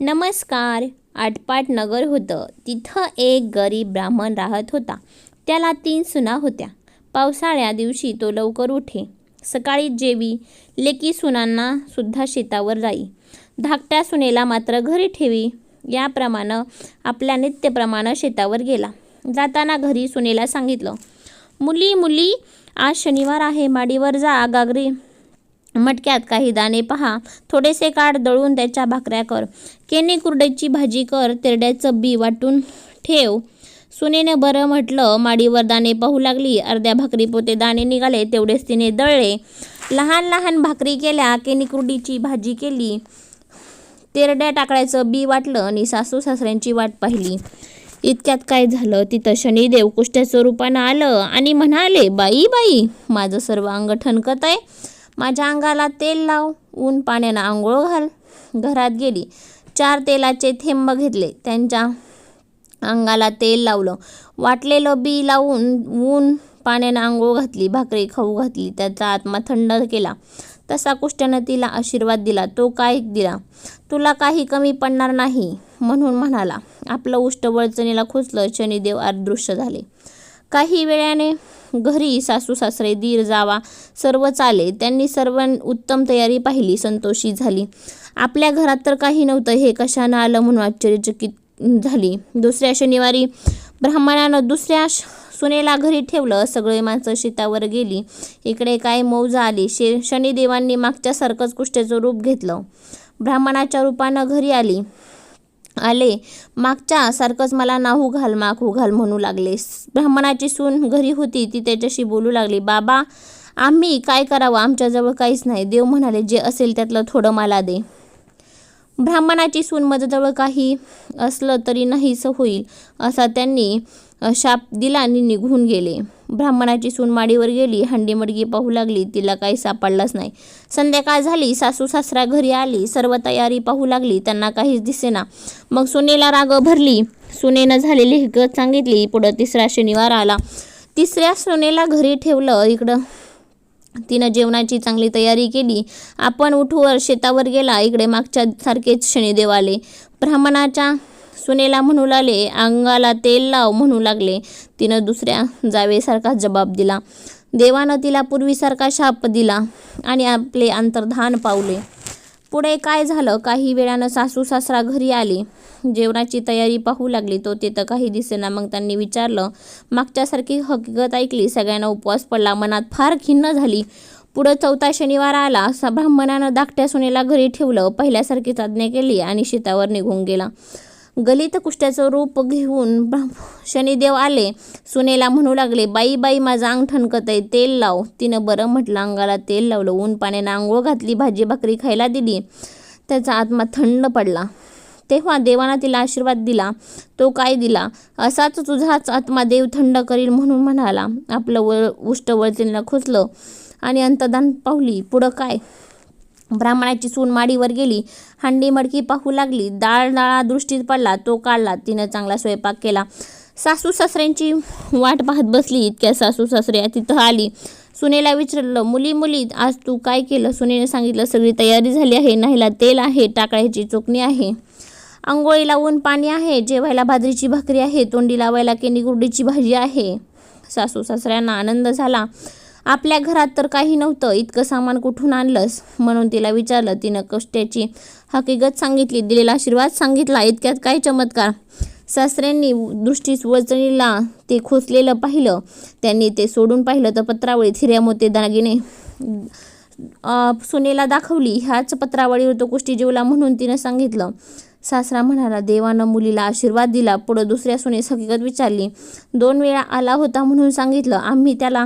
नमस्कार. आटपाट नगर होतं. तिथं एक गरीब ब्राह्मण राहत होता. त्याला तीन सुना होत्या. पावसाळ्या दिवशी तो लवकर उठे. सकाळी जेवी लेकी सुनांना सुद्धा शेतावर जाई. धाकट्या सुनेला मात्र घरी ठेवी. याप्रमाणे आपल्या नित्यप्रमाणे शेतावर गेला. जाताना घरी सुनेला सांगितलं मुली मुली आज शनिवार आहे. माडीवर जा गागरी मटक्यात काही दाणे पहा. थोडेसे काढ दळून त्याच्या भाकऱ्या कर. केने कुरड्याची भाजी कर तेरड्याचं बी वाटून ठेव. सुनेने बरं म्हटलं माडीवर दाणे पाहू लागली. अर्ध्या भाकरी पोते दाणे निघाले तेवढेच तिने दळले. लहान लहान भाकरी केल्या केनी कुरडीची भाजी केली. तेरड्या टाकळ्याचं बी वाटलं आणि सासू सासऱ्यांची वाट पाहिली. इतक्यात काय झालं? तिथं शनिदेव कुष्ट्याचं रूपानं आलं आणि म्हणाले बाई बाई माझं सर्व अंग ठणकत आहे. माझ्या अंगाला तेल लाव. ऊन पाण्यानं आंघोळ घाल. घरात गेली. चार तेलाचे थेंब घेतले. त्यांच्या अंगाला तेल लावलं. वाटलेलं बी लावून ऊन पाण्यानं आंघोळ घातली. भाकरी खाऊ घातली. त्याचा आत्मा थंड केला. तसा कुष्ट्यानं तिला आशीर्वाद दिला. तो काय दिला? तुला काही कमी पडणार नाही म्हणून म्हणाला. आपलं उष्ट वळचणीला खुचलं शनिदेव अदृश्य झाले. काही वेळाने घरी सासू सासरे दीर जावा सर्व चाले. त्यांनी सर्व उत्तम तयारी पाहिली संतोषी झाली. आपल्या घरात तर काही नव्हतं हे कशानं आलं म्हणून आश्चर्यचकित झाली. दुसऱ्या शनिवारी ब्राह्मणानं दुसऱ्या श- सुनेला घरी ठेवलं सगळे माणसं शेतावर गेली. इकडे काय मौजा आली? शे शनिदेवांनी मागच्यासारखंच कुष्ट्याचं रूप घेतलं. ब्राह्मणाच्या रूपानं घरी आली. आले. मागच्या सारखंच मला नाहू घाल माखू घाल म्हणू लागले. ब्राह्मणाची सून घरी होती ती त्याच्याशी बोलू लागली. बाबा आम्ही काय करावं? आमच्याजवळ काहीच नाही. देव म्हणाले जे असेल त्यातलं थोडं मला दे. ब्राह्मणाची सून माझ्याजवळ काही असलं तरी नाहीसं होईल असा त्यांनी शाप दिला आणि निघून गेले. ब्राह्मणाची सून माडीवर गेली हंडी मडगी पाहू लागली तिला काही सापडलंच नाही. संध्याकाळ झाली सासू सासरा घरी आली सर्व तयारी पाहू लागली त्यांना काहीच दिसेना. मग सुनेला राग भरली. सुनेनं झालेली हिकत सांगितली पुढं तिसरा शनिवार आला. तिसऱ्या सुनेला घरी ठेवलं इकडं. तिनं जेवणाची चांगली तयारी केली. आपण उठवर शेतावर गेला इकडे मागच्या सारखेच शनिदेव आले. ब्राह्मणाच्या सुनेला म्हणू लागले अंगाला तेल लाव म्हणू लागले. तिनं दुसऱ्या जावेसारखा जबाब दिला. देवानं तिला पूर्वीसारखा शाप दिला आणि आपले अंतर्धान पावले. पुढे काय झालं? काही वेळानं सासू सासरा घरी आले. जेवणाची तयारी पाहू लागली. तो तिथं काही दिसेना. मग त्यांनी विचारलं मागच्यासारखी हकीकत ऐकली? सगळ्यांना उपवास पडला. मनात फार खिन्न झाली. पुढं चौथा शनिवार आला. असा ब्राह्मणानं धाकट्या सुनेला घरी ठेवलं. पहिल्यासारखीच आज्ञा केली आणि शेतावर निघून गेला. गलित कुष्ट्याचं रूप घेऊन शनिदेव आले. सुनेला म्हणू लागले बाई बाई माझं अंग ठणकत आहे तेल लाव. तिनं बरं म्हटलं अंगाला तेल लावलं ऊन पाण्यानं आंघोळ घातली भाजी भाकरी खायला दिली. त्याचा आत्मा थंड पडला. तेव्हा देवाना तिला आशीर्वाद दिला. तो काय दिला? असाच तुझाच आत्मा देव थंड करील म्हणून म्हणाला. आपलं वळ उष्ट वळतीला खुचलं आणि अंतदान पावली. पुढं काय? ब्राह्मणाची सून माडीवर गेली. हंडी मडकी पाहू लागली. डाळ डाळा दृष्टीत पडला. तो काढला. तिनं चांगला स्वयंपाक केला. सासू सासऱ्यांची वाट पाहत बसली. इतक्या सासू सासऱ्या तिथं आली. सुनेला विचारलं मुली मुली आज तू काय केलं? सुनेने सांगितलं सगळी तयारी झाली आहे. नाहीला तेल आहे. टाकळ्याची चोखणी आहे. आंघोळीला ऊन पाणी आहे. जेवायला बाजरीची भाकरी आहे. तोंडी लावायला केंडी गुरडीची भाजी आहे. सासू सासऱ्यांना आनंद झाला. आपल्या घरात तर काही नव्हतं इतकं सामान कुठून आणलंस? म्हणून तिला विचारलं. तिनं कष्ट्याची हकीकत सांगितली दिलेला आशीर्वाद सांगितला इतक्यात काय चमत्कार? सासऱ्यांनी दृष्टीस वचणीला ते खोचलेलं पाहिलं. त्यांनी ते सोडून पाहिलं तर पत्रावळीत हिऱ्या मोते दागिने सुनेला दाखवली. ह्याच पत्रावळीवर तो कुष्टी जेवला म्हणून तिनं सांगितलं. सासरा म्हणाला देवानं मुलीला आशीर्वाद दिला. पुढं दुसऱ्या सुनेस हकीकत विचारली दोन वेळा आला होता म्हणून सांगितलं. आम्ही त्याला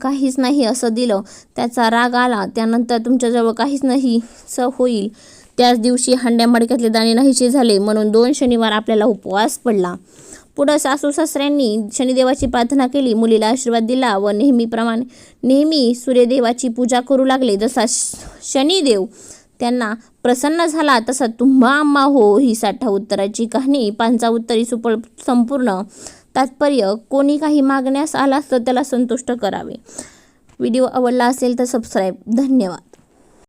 काहीच नाही असं दिलं. त्याचा राग आला. त्यानंतर तुमच्याजवळ काहीच नाही स होईल. त्याच दिवशी हांड्या मडक्यातले दाणे नाहीसे झाले म्हणून दोन शनिवार आपल्याला उपवास पडला. पुढं सासू सासऱ्यांनी शनिदेवाची प्रार्थना केली. मुलीला आशीर्वाद दिला व नेहमीप्रमाणे नेहमी सूर्यदेवाची पूजा करू लागले. जसा श- शनिदेव त्यांना प्रसन्न झाला तसा तुम्हा आम्हा हो. ही साठा उत्तराची कहाणी. पांचा उत्तरी सुपळ संपूर्ण तात्पर्य कोणी काही मागण्यास आला तर त्याला संतुष्ट करावे. व्हिडिओ आवडला असेल तर सबस्क्राईब धन्यवाद.